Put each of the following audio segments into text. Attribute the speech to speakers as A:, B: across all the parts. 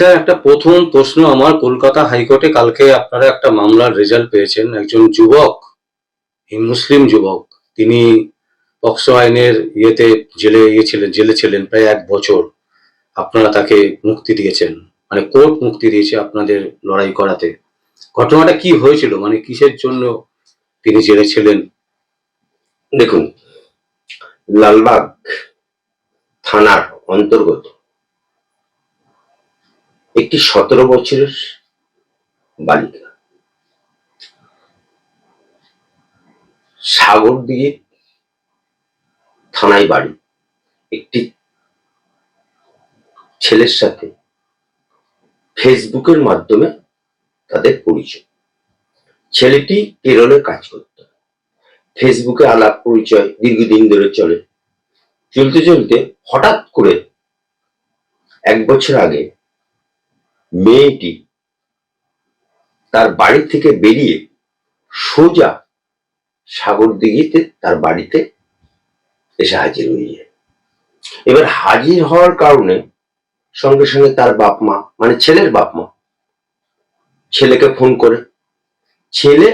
A: Sir, একটা প্রথম প্রশ্ন আমার। কলকাতা হাইকোর্টে কালকে আপনারা একটা মামলার রেজাল্ট পেয়েছেন। একজন যুবক মুসলিম যুবক, তিনি পক্সো আইনের ইয়েতে জেলে গিয়েছিলেন, জেলে ছিলেন প্রায় এক বছর। আপনারা তাকে মুক্তি দিয়েছেন। মানে কোর্ট মুক্তি দিয়েছে আপনাদের লড়াই করাতে। ঘটনাটা কি হয়েছিল? মানে কিসের জন্য তিনি জেলে ছিলেন?
B: দেখুন, লালবাগ থানার অন্তর্গত একটি সতেরো বছরের বালিকা। সাগর দিয়ে থানায় বাড়ি। একটি ছেলের সাথে ফেসবুকের মাধ্যমে তাদের পরিচয়। ছেলেটি কেরলে কাজ করত। ফেসবুকে আলাপ পরিচয় দীর্ঘদিন ধরে চলে। চলতে চলতে হঠাৎ করে এক বছর আগে মেয়েটি তার বাড়ি থেকে বেরিয়ে সোজা সাগর দিঘিতে তার বাড়িতে এসে হাজির হয়ে যায়। এবার হাজির হওয়ার কারণে সঙ্গে সঙ্গে তার বাপ মা মানে ছেলের বাপ মা, ছেলেকে ফোন করে। ছেলে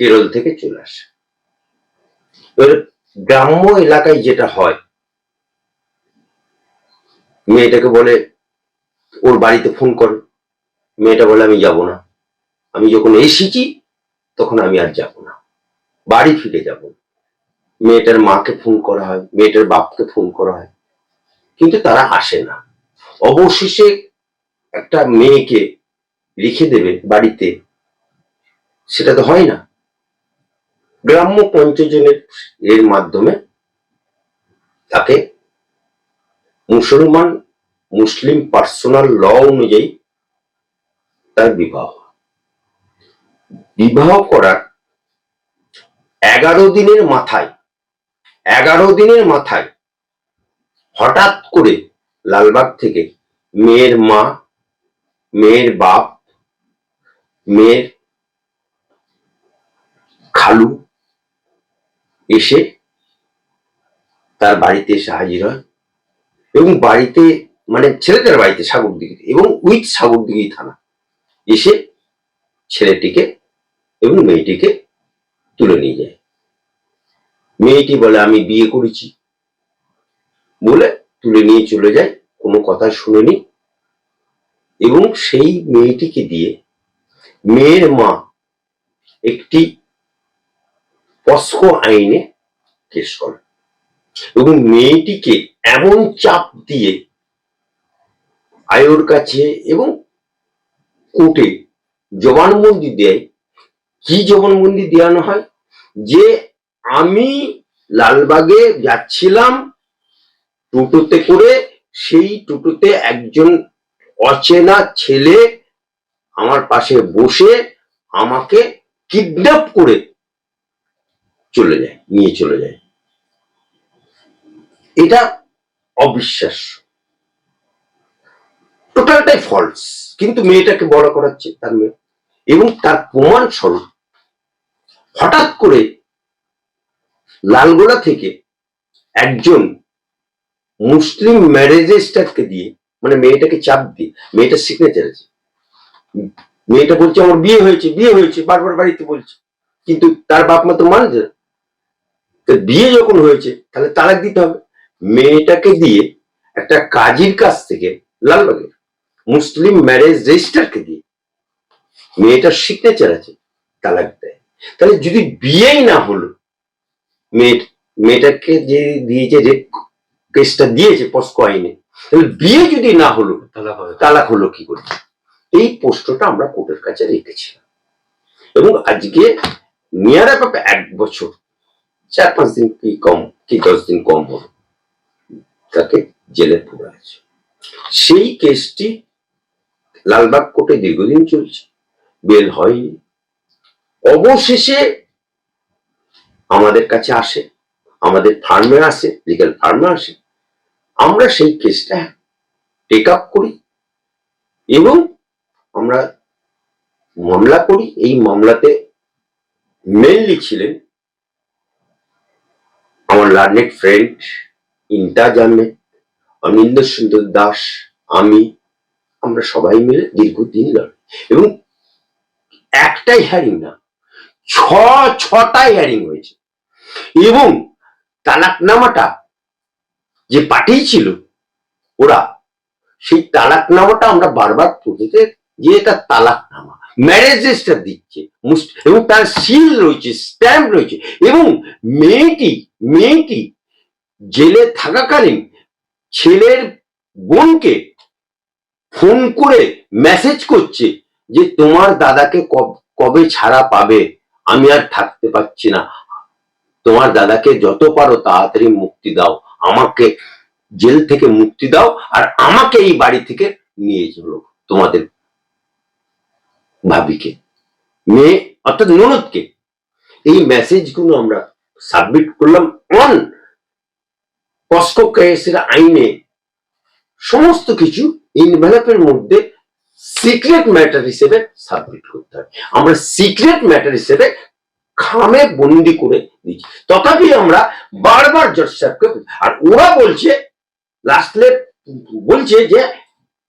B: কেরল থেকে চলে আসে। এবার গ্রাম্য এলাকায় যেটা হয়, মেয়েটাকে বলে ওর বাড়িতে ফোন করে। মেয়েটা বলে, আমি যাব না। আমি যখন এসেছি, তখন আমি আর যাব না। বাড়ি ফিরে যাব। মেয়েটার মাকে ফোন করা হয়, মেয়েটার বাপকে ফোন করা হয়। কিন্তু তারা আসে না। অবশেষে একটা মেয়েকে রেখে দেবে বাড়িতে। সেটা তো হয় না। গ্রাম্য পঞ্চজনের এর মাধ্যমে তাকে মুসলমান মুসলিম পার্সোনাল ল অনুযায়ী তার বিবাহ। বিবাহ করার এগারো দিনের মাথায়, এগারো দিনের মাথায় হঠাৎ করে লালবাগ থেকে মেয়ের মা, মেয়ের বাপ, মেয়ের খালু এসে তার বাড়িতে এসে হাজির হয় এবং বাড়িতে মানে ছেলেটার বাড়িতে সাগরদিঘি এবং উইথ সাগরদিঘি থানা। এসে ছেলেটিকে এবং মেয়েটিকে তুলে নিয়ে যায়। মেয়েটি বলে, আমি বিয়ে করেছি। বলে তুলে নিয়ে চলে যায়, কোনো কথা শুনেনি। এবং সেই মেয়েটিকে দিয়ে মেয়ের মা একটি পস্কো আইনে কেস করে। এবং মেয়েটিকে এমন চাপ দিয়ে আয়োর কাছে এবং কোর্টে জবানবন্দি দেয়। কি জবানবন্দি দেওয়ানো হয়? যে আমি লালবাগে যাচ্ছিলাম টোটোতে করে, সেই টোটোতে একজন অচেনা ছেলে আমার পাশে বসে আমাকে কিডন্যাপ করে চলে যায়, নিয়ে চলে যায়। এটা অবিশ্বাস্য। টোটালটাই ফলস কিন্তু মেয়েটাকে বড় করাচ্ছে তার মেয়ে। এবং তার প্রমাণ স্বরূপ হঠাৎ করে লালগোলা থেকে একজন মুসলিম ম্যারেজেস্টারকে দিয়ে মানে মেয়েটাকে চাপ দিয়ে, মেয়েটার সিগনেচার আছে। মেয়েটা বলছে, আমার বিয়ে হয়েছে বিয়ে হয়েছে, বারবার বাড়িতে বলছে। কিন্তু তার বাপ মা তো মানছে বিয়ে যখন হয়েছে, তাহলে তালাক দিতে হবে। মেয়েটাকে দিয়ে একটা কাজীর কাছ থেকে লালবাগের মুসলিম ম্যারেজ রেজিস্টারকে দিয়ে মেয়েটার সিগনেচার আছে তালাক দেয়। তাহলে যদি বিয়েই না হলো মেয়ে মেয়েটাকে যে দিয়েছে যে কেসটা দিয়েছে পস্কো আইনে তাহলে বিয়ে যদি না হলো
A: তালাক হবে।
B: তালাক হলো কি করে? এই প্রশ্নটা আমরা কোর্টের কাছে রেখেছিলাম। এবং আজকে নিয়ার অ্যাবাউট এক বছর চার পাঁচ দিন কি কম কি দশ দিন কম হলো তাকে জেলে পুরে আছে সেই কেসটি লালবাগ কোর্টে দীর্ঘদিন চলছে। বেল হয়নি অবশেষে আমাদের কাছে আসে, আমাদের ফার্মে আসে লিগাল ফার্মে আসে। আমরা সেই কেসটা টেক আপ করি এবং আমরা মামলা করি। এই মামলাতে মেনলি ছিলেন আমার লার্নেড ফ্রেন্ড ইন্টাজ আহমেদ অনিন্দ সুন্দর দাস, আমি আমরা সবাই মিলে দীর্ঘদিন লড়াই। এবং একটাই হ্যারিং না, ছ ছটা হ্যারিং হয়েছে। এবং তালাকনামাটা যে পাঠিয়েছিল ওরা, সেই তালাকনামাটা আমরা বারবার পড়তে যে এটা তালাকনামা। দিচ্ছে এবং তার সিল রয়েছে স্ট্যাম্প রয়েছে। এবং মেয়েটি মেয়েটি জেলে থাকাকালীন ছেলের বোনকে ফোন করে মেসেজ করছে যে তোমার দাদাকে কবে ছাড়া পাবে? আমি আর থাকতে পারছি না। তোমার দাদাকে যত পারো তাড়াতাড়ি মুক্তি দাও। আমাকে জেল থেকে মুক্তি দাও আর আমাকে এই বাড়ি থেকে নিয়ে চলো তোমাদের ভাবিকে। মেয়ে অর্থাৎ ননদকে। এই মেসেজগুলো আমরা সাবমিট করলাম অন কস্কো কেসের আইনে। সমস্ত কিছু ইনভেলপের মধ্যে সিক্রেট ম্যাটার হিসেবে সাবমিট করতে হয়। আমরা সিক্রেট ম্যাটার হিসেবে খামে বন্দি করে দিচ্ছি। তথাপি আমরা বারবার জজ সাহেবকে আর ওরা বলছে, লাস্টলে বলছে যে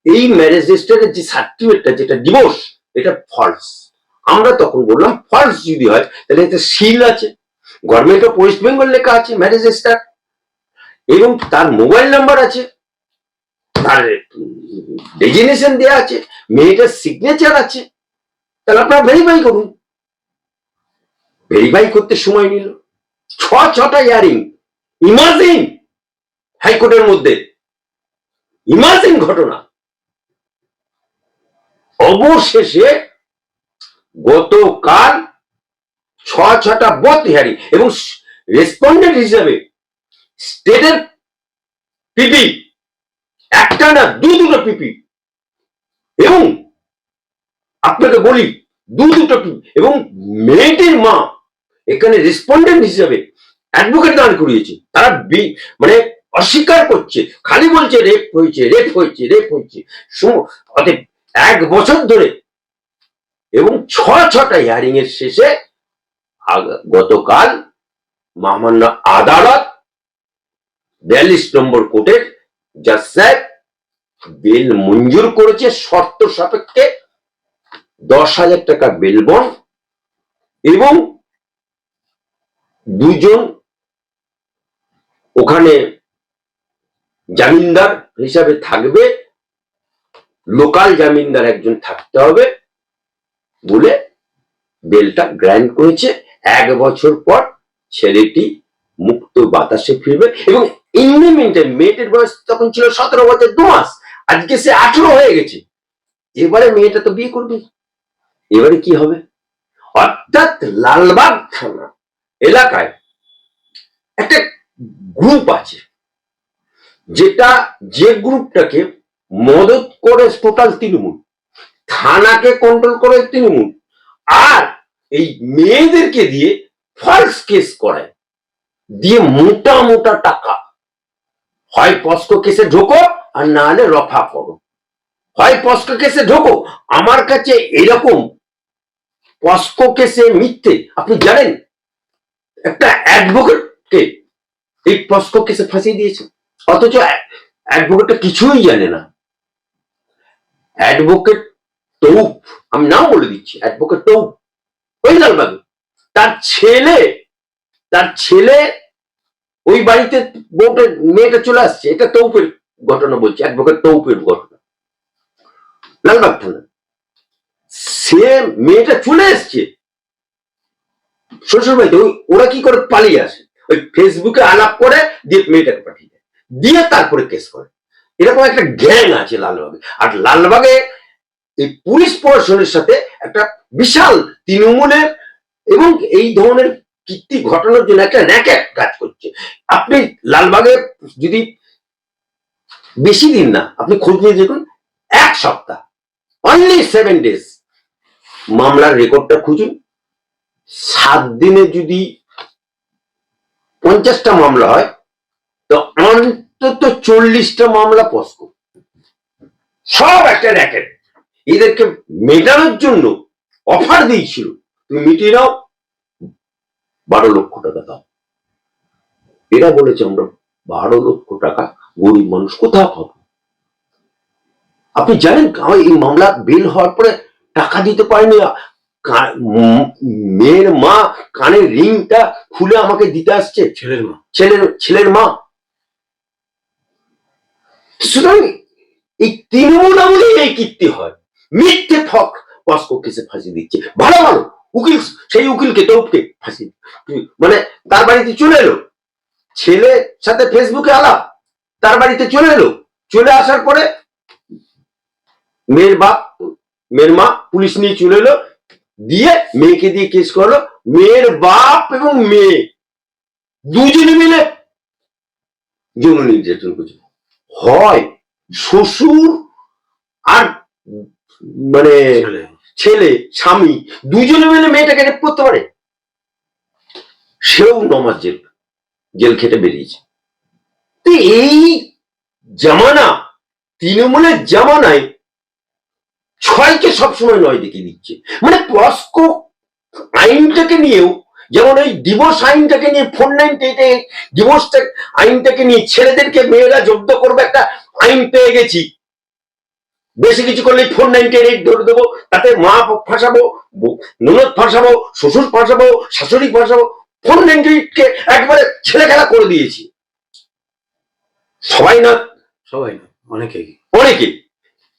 B: এই ম্যারেজ রেজিস্টারের যে সার্টিফিকেটটা যেটা ডিভোর্স এটা ফলস আমরা তখন বললাম ফলস যদি হয়, তাহলে এটা সিল আছে। গভর্নমেন্ট অফ ওয়েস্ট বেঙ্গল লেখা আছে ম্যারেজ রেজিস্টার এবং তার মোবাইল নাম্বার আছে। তার ডেজিনেশন দেওয়া আছে, মেয়েটার সিগনেচার আছে। তাহলে আপনারা ভেরিফাই করুন। ভেরিফাই করতে সময় নিল। ছ ছটা ইয়ারিং ইমাজিন হাইকোর্টের মধ্যে। ইমাজিন ঘটনা। অবশেষে গতকাল ছ ছটা বথ হিয়ারিং এবং রেসপন্ডেন্ট হিসেবে স্টেটের পিপি একটা না দু দুটো পিপি। এবং আপনাকে বলি, দু দুটো পিপি এবং মেয়েটির মা এখানে রেসপন্ডেন্ট হিসেবে অ্যাডভোকেট দাঁড় করিয়েছে। তারা মানে অস্বীকার করছে, খালি বলছে রেপ হয়েছে রেপ হয়েছে রেপ হয়েছে। অতএব এক বছর ধরে এবং ছ ছটা হিয়ারিং এর শেষে গতকাল মহামান্য আদালত বিয়াল্লিশ নম্বর কোর্টের জাজ বেল মঞ্জুর করেছে শর্ত সাপেক্ষে দশ হাজার টাকা বেল বন্ড এবং দুজন ওখানে জামিনদার হিসাবে থাকবে লোকাল জামিনদার একজন থাকতে হবে বলে বেলটা গ্র্যান্ড করেছে এক বছর পর ছেলেটি মুক্ত বাতাসে ফিরবে এবং ইনডিমেন্টে মেয়েটির বয়স তখন ছিল সতেরো বছর, দু মাস। আজকে সে আঠেরো হয়ে গেছে। এবারে মেয়েটা তো বিয়ে করবে। এবারে কি হবে? অর্থাৎ লালবাগ থানা এলাকায় একটা গ্রুপ আছে, যেটা যে গ্রুপটাকে মদত করে টোটাল তৃণমূল, থানাকে কন্ট্রোল করে তৃণমূল, আর এই মেয়েদেরকে দিয়ে ফলস কেস করায়, দিয়ে মোটা মোটা টাকা হয় পস্কো কেসে ঢোকো আর না হলে রফা করো হয় পস্কো কেসে ঢোকো, আমার কাছে এরকম পস্কো কেসে মিথ্যে, আপনি জানেন? একটা অ্যাডভোকেটকে এই পস্কো কেসে ফাঁসিয়ে দিয়েছে। অথচ অ্যাডভোকেটটা কিছুই জানে না। অ্যাডভোকেট তৌপ আমি নাম বলে দিচ্ছি, অ্যাডভোকেট তৌপ ওই লালবাগে, তার ছেলে তার ছেলে ওই বাড়িতে বউটা, মেয়েটা চলে আসছে, এটা তৌপের ঘটনা বলছি অ্যাডভোকেট তৌপের ঘটনা। লালবাগ থানা সে মেয়েটা চলে এসছে। শ্বশুর বাড়িতে, ওই ওরা কি করে পালিয়ে আসে? ওই ফেসবুকে আলাপ করে, দিয়ে মেয়েটাকে পাঠিয়ে দেয়। দিয়ে তারপরে কেস করে। এরকম একটা গ্যাং আছে লালবাগে। আর লালবাগে এই পুলিশ প্রশাসনের সাথে একটা বিশাল তৃণমূলের এবং এই ধরনের কীর্তি ঘটনার জন্য একটা র্যাকেট কাজ করছে? আপনি লালবাগে যদি বেশি দিন না, আপনি খোঁজ নিয়ে দেখুন, এক সপ্তাহ অনলি সেভেন ডেজ মামলার রেকর্ডটা খুঁজুন। সাত দিনে যদি পঞ্চাশটা মামলা হয়, তো অন্তত চল্লিশটা মামলা পস্কো। সব একটা র্যাকেট এদেরকে মেটানোর জন্য অফার দিয়েছিল। তুমি মিটিয়ে নাও বারো লক্ষ টাকা দাও। এরা বলেছে আমরা বারো লক্ষ টাকা গরিব মানুষ কোথাও পাবো আপনি জানেন এই মামলা বেল হওয়ার পরে টাকা দিতে পারেনি মেয়ের মা কানের রিংটা খুলে আমাকে দিতে আসছে।
A: ছেলের মা।
B: ছেলের ছেলের মা। সুতরাং এই তৃণমূল আমলেই এই কীর্তি হয়। মিথ্যে ঠক পস্কো কেসে ফাঁসি দিচ্ছে। ভালো ভালো। উকিল, সেই উকিলকে তোপকে ফাঁসি মানে তার বাড়িতে চলে এলো। ছেলে সাথে ফেসবুকে আলাপ, তার বাড়িতে চলে এলো। চলে আসার পরে মেয়ের বাপ, মেয়ের মা পুলিশ নিয়ে চলে এলো। দিয়ে মেয়েকে দিয়ে কেস করল। মেয়ের বাপ এবং মেয়ে, দুজনে মিলে যৌন নির্যাতন করছে। হয়, শ্বশুর আর মানে
A: ছেলে,
B: স্বামী দুজনে মিলে মেয়েটাকে রেপ করতে পারে? সেও নমাজ জেল জেল খেটে বেরিয়েছে। তো এই জামানা, তৃণমূলের জামানায় ছয়কে সবসময় নয় দিকে দিচ্ছে মানে পস্কো আইনটাকে নিয়েও, যেমন ওই ডিভোর্স আইনটাকে নিয়ে ফোর নাইনটি এইটে ডিভোর্স আইনটাকে নিয়ে ছেলেদেরকে, মেয়েরা জব্দ করবে একটা আইন পেয়ে গেছি। বেশি কিছু করলে ফোর নাইনটি এইট ধরে দেবো তাতে মা ফাঁসাবো ননদ ফাঁসাবো শ্বশুর ফাঁসাবো শাশুড়ি ফাঁসাবো ফোর নাইনটি কে একবারে ছেলে খেলা করে দিয়েছি। সবাই না
A: সবাই না অনেকেই
B: অনেকে।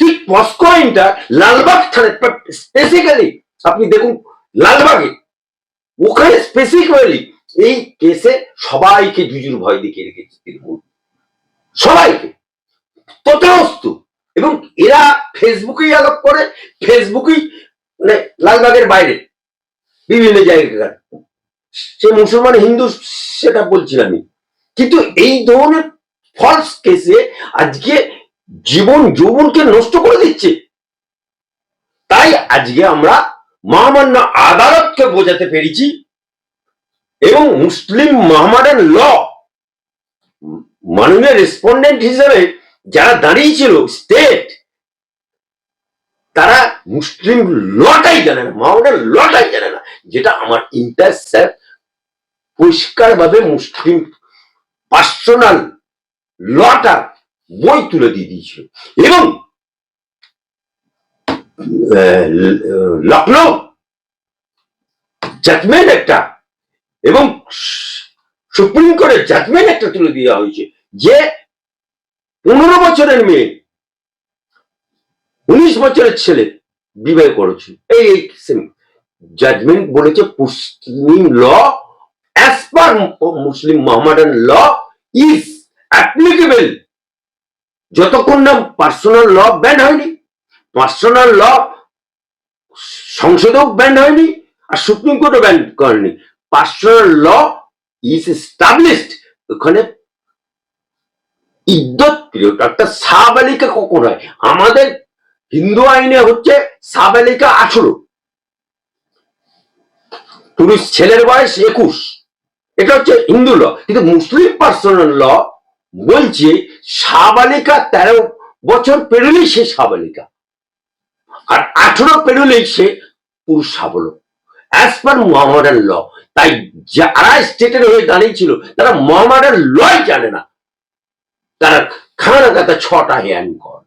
B: ঠিক পস্কোইনটা লালবাগ থানায় স্পেসিক্যালি আপনি দেখুন লালবাগে। ওখানে স্পেসিফিক্যালি এই কেসে সবাইকে জুজুর ভয় দেখিয়ে রেখেছে তৃণমূল। সবাইকে। তথাস্তু এবং এরা ফেসবুকেই আলাপ করে, ফেসবুকেই মানে লালবাগের বাইরে, বিভিন্ন জায়গায় সে মুসলমান, হিন্দু, সেটা বলছি আমি। কিন্তু এই ধরনের ফলস কেসে আজকে জীবন, যৌবনকে নষ্ট করে দিচ্ছে। তাই আজকে আমরা মহামান্য আদালতকে বোঝাতে পেরেছি এবং মুসলিম মহামাডান ল, মাননীয় রেসপন্ডেন্ট হিসেবে যারা দাঁড়িয়েছিল স্টেট তারা মুসলিম লটাই জানে না মহামাডান লটাই জানে না, যেটা আমার ইন্টার স্যার পরিষ্কার ভাবে মুসলিম পার্সোনাল লটা বই তুলে দিয়ে দিয়েছিল। এবং লখনৌ জাজমেন্ট একটা এবং সুপ্রিম কোর্টের জাজমেন্ট একটা তুলে দেওয়া হয়েছে, যে পনেরো বছরের মেয়ে, উনিশ বছরের ছেলে বিবাহ করেছে। এই এই জাজমেন্ট বলেছে Muslim law as per Muslim Mohammedan law is applicable যতক্ষণ না পার্সোনাল ল ব্যান হয়নি পার্সোনাল ল সংসদেও ব্যান হয়নি, আর সুপ্রিম কোর্টও ব্যান করেনি। পার্সোনাল ল ইজ এস্টাবলিশড ওখানে ইদ্যত পিরিয়ড অর্থাৎ সাবালিকা কখন হয়। আমাদের হিন্দু আইনে হচ্ছে সাবালিকা আঠেরো। পুরুষ ছেলের বয়স একুশ। এটা হচ্ছে হিন্দু ল। কিন্তু মুসলিম পার্সোনাল ল বলছে সাবালিকা তেরো বছর পেরোলেই সে সাবালিকা। আর আঠেরো পেরোলেই সে পুরুষ সাবলক অ্যাজ পার মোহাম্মদান ল তাই যারা স্টেটের হয়ে দাঁড়িয়েছিল তারা মোহাম্মদান লয় জানে না। তারা খানা কাতা ছটা হ্যান কর।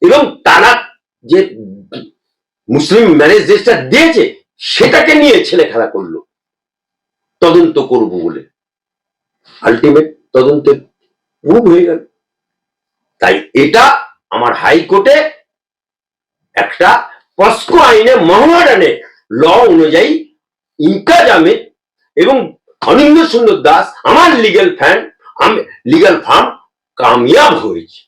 B: এবং তারা যে মুসলিম ম্যারেজ রেজিস্টার দিয়েছে, সেটাকে নিয়ে ছেলে খেলা করল। তদন্ত করব বলে। আলটিমেট তদন্তে প্রুভ হয়ে গেল। তাই এটা আমার হাইকোর্টে একটা পস্কো আইনে মহামাডানে ল অনুযায়ী ইনকাজ আহমেদ এবং অনিন্দ সুন্দর দাস, আমার লিগেল ফ্যান লিগ্যাল ফার্ম কামিয়াব হয়েছে।